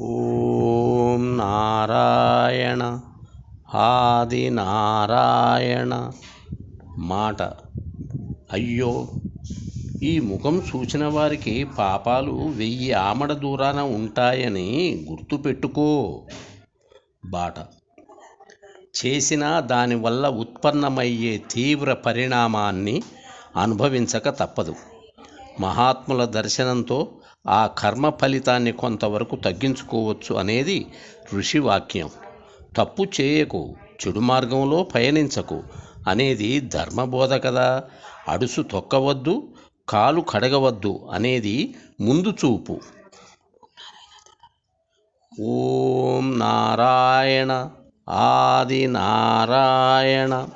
ఓం నారాయణ ఆది నారాయణ మాట. అయ్యో ఈ ముఖం చూసిన వారికి పాపాలు వెయ్యి ఆమడ దూరాన ఉంటాయని గుర్తుపెట్టుకో బాట. చేసినా దానివల్ల ఉత్పన్నమయ్యే తీవ్ర పరిణామాన్ని అనుభవించక తప్పదు. మహాత్ముల దర్శనంతో ఆ కర్మ ఫలితాన్ని కొంతవరకు తగ్గించుకోవచ్చు అనేది ఋషి వాక్యం. తప్పు చేయకు చెడు మార్గంలో పయనించకు అనేది ధర్మబోధ కదా. అడుసు తొక్కవద్దు కాలు కడగవద్దు అనేది ముందు చూపు. ఓం నారాయణ ఆది నారాయణ.